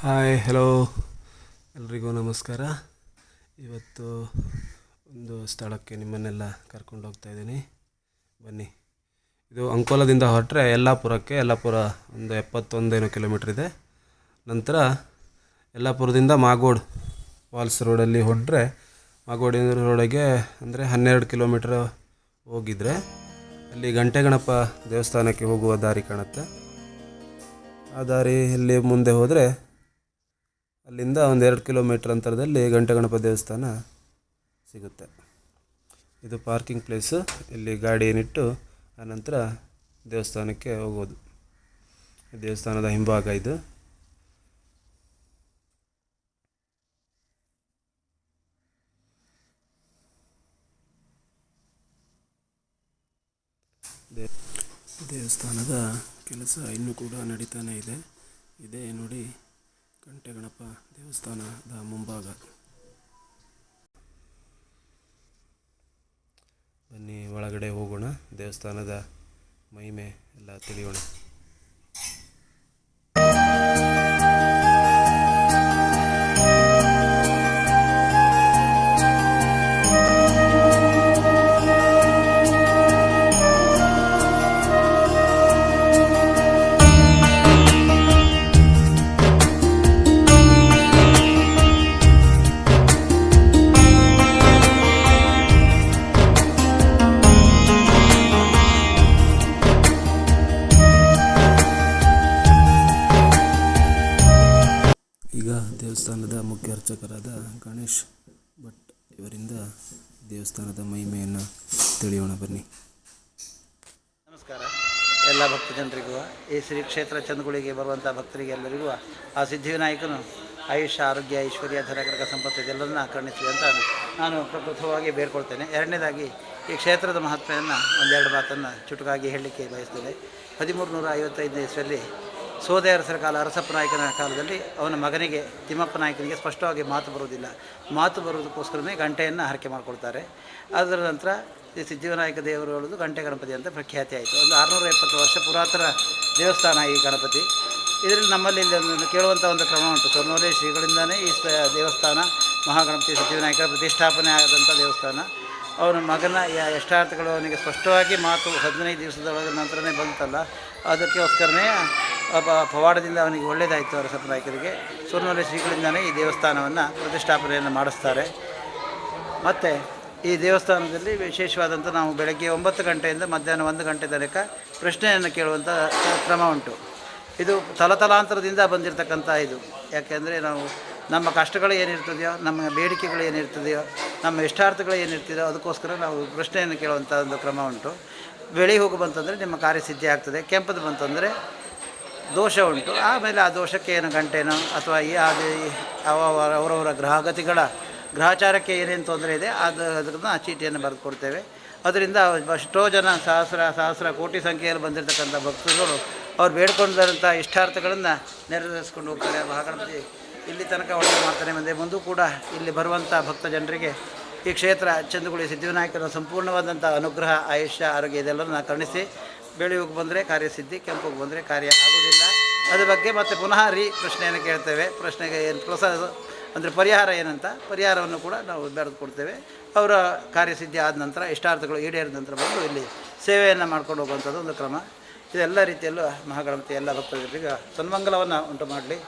Hi hello ಎಲ್ರಿಗೂ ನಮಸ್ಕಾರ. ಇವತ್ತು ಒಂದು ಸ್ಥಳಕ್ಕೆ ನಿಮ್ಮನ್ನೆಲ್ಲ ಕರ್ಕೊಂಡು ಹೋಗ್ತಾ ಇದ್ದೀನಿ. ಬನ್ನಿ. ಇದು ಅಂಕೋಲದಿಂದ ಹೊರಟ್ರೆ ಯಲ್ಲಾಪುರಕ್ಕೆ, ಯಲ್ಲಾಪುರ ಒಂದು ಎಪ್ಪತ್ತೊಂದೇನೋ ಕಿಲೋಮೀಟ್ರ್ ಇದೆ. ನಂತರ ಯಲ್ಲಾಪುರದಿಂದ ಮಾಗೋಡ್ ಫಾಲ್ಸ್ ರೋಡಲ್ಲಿ ಹೊರಟ್ರೆ ಮಾಗೋಡಿನ ರೋಡಿಗೆ ಅಂದರೆ ಹನ್ನೆರಡು ಕಿಲೋಮೀಟ್ರ್ ಹೋಗಿದ್ರೆ ಅಲ್ಲಿ ಗಂಟೆಗಣಪ ದೇವಸ್ಥಾನಕ್ಕೆ ಹೋಗುವ ದಾರಿ ಕಾಣುತ್ತೆ. ಆ ದಾರಿಯಲ್ಲಿ ಮುಂದೆ ಹೋದರೆ ಅಲ್ಲಿಂದ ಒಂದು ಎರಡು ಕಿಲೋಮೀಟ್ರ್ ಅಂತರದಲ್ಲಿ ಗಂಟೆಗಣಪ ದೇವಸ್ಥಾನ ಸಿಗುತ್ತೆ. ಇದು ಪಾರ್ಕಿಂಗ್ ಪ್ಲೇಸು. ಇಲ್ಲಿ ಗಾಡಿಯನ್ನಿಟ್ಟು ಆನಂತರ ದೇವಸ್ಥಾನಕ್ಕೆ ಹೋಗೋದು. ದೇವಸ್ಥಾನದ ಹಿಂಭಾಗ ಇದು. ದೇವಸ್ಥಾನದ ಕೆಲಸ ಇನ್ನೂ ಕೂಡ ನಡೀತಾನೆ ಇದೆ. ಇದೇ ನೋಡಿ ಗಂಟೆಗಣಪ ದೇವಸ್ಥಾನದ ಮುಂಭಾಗ. ಬನ್ನಿ ಒಳಗಡೆ ಹೋಗೋಣ ದೇವಸ್ಥಾನದ ಮಹಿಮೆ ಎಲ್ಲ ತಿಳಿಯೋಣ. ದೇವಸ್ಥಾನದ ಮುಖ್ಯ ಅರ್ಚಕರಾದ ಗಣೇಶ್ ಭಟ್ ಇವರಿಂದ ದೇವಸ್ಥಾನದ ಮಹಿಮೆಯನ್ನು ತಿಳಿಯೋಣ ಬನ್ನಿ. ನಮಸ್ಕಾರ. ಎಲ್ಲ ಭಕ್ತ ಜನರಿಗೂ ಈ ಶ್ರೀ ಕ್ಷೇತ್ರ ಚಂದಗುಳಿಗೆ ಬರುವಂಥ ಭಕ್ತರಿಗೆ ಎಲ್ಲರಿಗೂ, ಆ ಸಿದ್ಧಿವಿನಾಯಕನು ಆಯುಷ್ಯ, ಆರೋಗ್ಯ, ಐಶ್ವರ್ಯ ಧನಕರಕ ಸಂಪತ್ತು ಇದೆಲ್ಲರನ್ನ ಕರುಣಿಸಲಿ ಅಂತ ನಾನು ಪ್ರಥಮವಾಗಿ ಬೇರ್ಕೊಳ್ತೇನೆ. ಎರಡನೇದಾಗಿ ಈ ಕ್ಷೇತ್ರದ ಮಹತ್ವವನ್ನು ಒಂದೆರಡು ಮಾತನ್ನು ಚುಟುಕಾಗಿ ಹೇಳಲಿಕ್ಕೆ ಬಯಸ್ತೇನೆ. ಹದಿಮೂರು ನೂರ ಐವತ್ತೈದನೇ ಇಸ್ವಿಯಲ್ಲಿ ಸೋದೆ ಅರಸರ ಕಾಲ ಅರಸಪ್ಪ ನಾಯಕನ ಕಾಲದಲ್ಲಿ ಅವನ ಮಗನಿಗೆ, ತಿಮ್ಮಪ್ಪ ನಾಯಕನಿಗೆ ಸ್ಪಷ್ಟವಾಗಿ ಮಾತು ಬರುವುದಿಲ್ಲ. ಮಾತು ಬರುವುದಕ್ಕೋಸ್ಕರನೇ ಗಂಟೆಯನ್ನು ಹರಕೆ ಮಾಡಿಕೊಳ್ತಾರೆ. ಅದರ ನಂತರ ಈ ಸಿದ್ಧಿವಿನಾಯಕ ದೇವರು ಹೇಳೋದು ಗಂಟೆ ಗಣಪತಿ ಅಂತ ಪ್ರಖ್ಯಾತಿ ಆಯಿತು. ಒಂದು ಆರುನೂರ ಎಪ್ಪತ್ತು ವರ್ಷ ಪುರಾತನ ದೇವಸ್ಥಾನ ಈ ಗಣಪತಿ. ಇದರಲ್ಲಿ ನಮ್ಮಲ್ಲಿ ಇಲ್ಲಿ ಒಂದು ಕೇಳುವಂಥ ಒಂದು ಕ್ರಮ ಉಂಟು. ಸೊನ್ನೋಲೆ ಶ್ರೀಗಳಿಂದನೇ ಈ ದೇವಸ್ಥಾನ, ಮಹಾಗಣಪತಿ ಸಿದ್ಧಿವಿನಾಯಕರ ಪ್ರತಿಷ್ಠಾಪನೆ ಆದಂಥ ದೇವಸ್ಥಾನ. ಅವನ ಮಗನ ಎಷ್ಟಾರ್ಥಗಳು ಅವನಿಗೆ ಸ್ಪಷ್ಟವಾಗಿ ಮಾತು ಹದಿನೈದು ದಿವಸದೊಳಗೆ ನಂತರನೇ ಬಂತಲ್ಲ. ಅದಕ್ಕೋಸ್ಕರನೇ ಪವಾಡದಿಂದ ಅವನಿಗೆ ಒಳ್ಳೆಯದಾಯಿತು ಅವರ ನಾಯಕರಿಗೆ. ಸೂರ್ನೊಲೆ ಶ್ರೀಗಳಿಂದಲೇ ಈ ದೇವಸ್ಥಾನವನ್ನು ಪ್ರತಿಷ್ಠಾಪನೆಯನ್ನು ಮಾಡಿಸ್ತಾರೆ. ಮತ್ತು ಈ ದೇವಸ್ಥಾನದಲ್ಲಿ ವಿಶೇಷವಾದಂಥ ನಾವು ಬೆಳಗ್ಗೆ ಒಂಬತ್ತು ಗಂಟೆಯಿಂದ ಮಧ್ಯಾಹ್ನ ಒಂದು ಗಂಟೆ ತನಕ ಪ್ರಶ್ನೆಯನ್ನು ಕೇಳುವಂಥ ಕ್ರಮ ಉಂಟು. ಇದು ತಲತಲಾಂತರದಿಂದ ಬಂದಿರತಕ್ಕಂಥ ಇದು. ಯಾಕೆಂದರೆ ನಾವು ನಮ್ಮ ಕಷ್ಟಗಳು ಏನಿರ್ತದೆಯೋ, ನಮ್ಮ ಬೇಡಿಕೆಗಳು ಏನಿರ್ತದೆಯೋ, ನಮ್ಮ ಇಷ್ಟಾರ್ಥಗಳು ಏನಿರ್ತದೆಯೋ ಅದಕ್ಕೋಸ್ಕರ ನಾವು ಪ್ರಶ್ನೆಯನ್ನು ಕೇಳುವಂಥ ಒಂದು ಕ್ರಮ ಉಂಟು. ಬೆಳಿ ಹೋಗು ಬಂತಂದರೆ ನಿಮ್ಮ ಕಾರ್ಯಸಿದ್ಧಿ ಆಗ್ತದೆ. ಕೆಂಪದು ಬಂತಂದರೆ ದೋಷ ಉಂಟು. ಆಮೇಲೆ ಆ ದೋಷಕ್ಕೆ ಏನು ಗಂಟೆನೋ ಅಥವಾ ಈ ಅದು ಅವ ಅವರವರ ಗ್ರಹಗತಿಗಳ ಗ್ರಹಚಾರಕ್ಕೆ ಏನೇನು ತೊಂದರೆ ಇದೆ, ಅದು ಅದನ್ನು ಆ ಚೀಟಿಯನ್ನು ಬರೆದು ಕೊಡ್ತೇವೆ. ಅದರಿಂದ ಎಷ್ಟೋ ಜನ ಸಹಸ್ರ ಸಹಸ್ರ ಕೋಟಿ ಸಂಖ್ಯೆಯಲ್ಲಿ ಬಂದಿರತಕ್ಕಂಥ ಭಕ್ತರುಗಳು ಅವ್ರು ಬೇಡ್ಕೊಂಡಿರೋಂಥ ಇಷ್ಟಾರ್ಥಗಳನ್ನು ನೆರವೇರಿಸ್ಕೊಂಡು ಹೋಗ್ತಾರೆ. ಭಾಗಣಿ ಇಲ್ಲಿ ತನಕ ಒಳ್ಳೆ ಮಾಡ್ತಾನೆ ಮುಂದೆ ಮುಂದೂ ಕೂಡ ಇಲ್ಲಿ ಬರುವಂಥ ಭಕ್ತ ಜನರಿಗೆ ಈ ಕ್ಷೇತ್ರ ಚಂದುಗುಳಿ ಸಿದ್ಧಿವಿನಾಯಕರ ಸಂಪೂರ್ಣವಾದಂಥ ಅನುಗ್ರಹ, ಆಯುಷ್ಯ, ಆರೋಗ್ಯ ಇದೆಲ್ಲರನ್ನ ಕರುಣಿಸಿ ಬೆಳೆಯೋಗಿ ಬಂದರೆ ಕಾರ್ಯಸಿದ್ಧಿ ಕೆಂಪುಗೆ ಬಂದರೆ ಕಾರ್ಯ ಆಗೋದಿಲ್ಲ ಅದ್ರ ಬಗ್ಗೆ ಮತ್ತೆ ಪುನಃ ರೀ ಪ್ರಶ್ನೆಯನ್ನು ಕೇಳ್ತೇವೆ. ಪ್ರಶ್ನೆಗೆ ಏನು ಪ್ರಸಾದ, ಅಂದರೆ ಪರಿಹಾರ ಏನಂತ, ಪರಿಹಾರವನ್ನು ಕೂಡ ನಾವು ಬೆಳೆದು ಕೊಡ್ತೇವೆ. ಅವರ ಕಾರ್ಯಸಿದ್ಧಿ ಆದ ನಂತರ, ಇಷ್ಟಾರ್ಥಗಳು ಈಡೇರಿದ ನಂತರ ಬಂದು ಇಲ್ಲಿ ಸೇವೆಯನ್ನು ಮಾಡ್ಕೊಂಡು ಹೋಗುವಂಥದ್ದು ಒಂದು ಕ್ರಮ. ಇದೆಲ್ಲ ರೀತಿಯಲ್ಲೂ ಮಹಾಗಣಪತಿ, ಎಲ್ಲ ಭಕ್ತರಿಗೆ ಸನ್ಮಂಗಲವನ್ನು ಉಂಟು ಮಾಡಲಿ.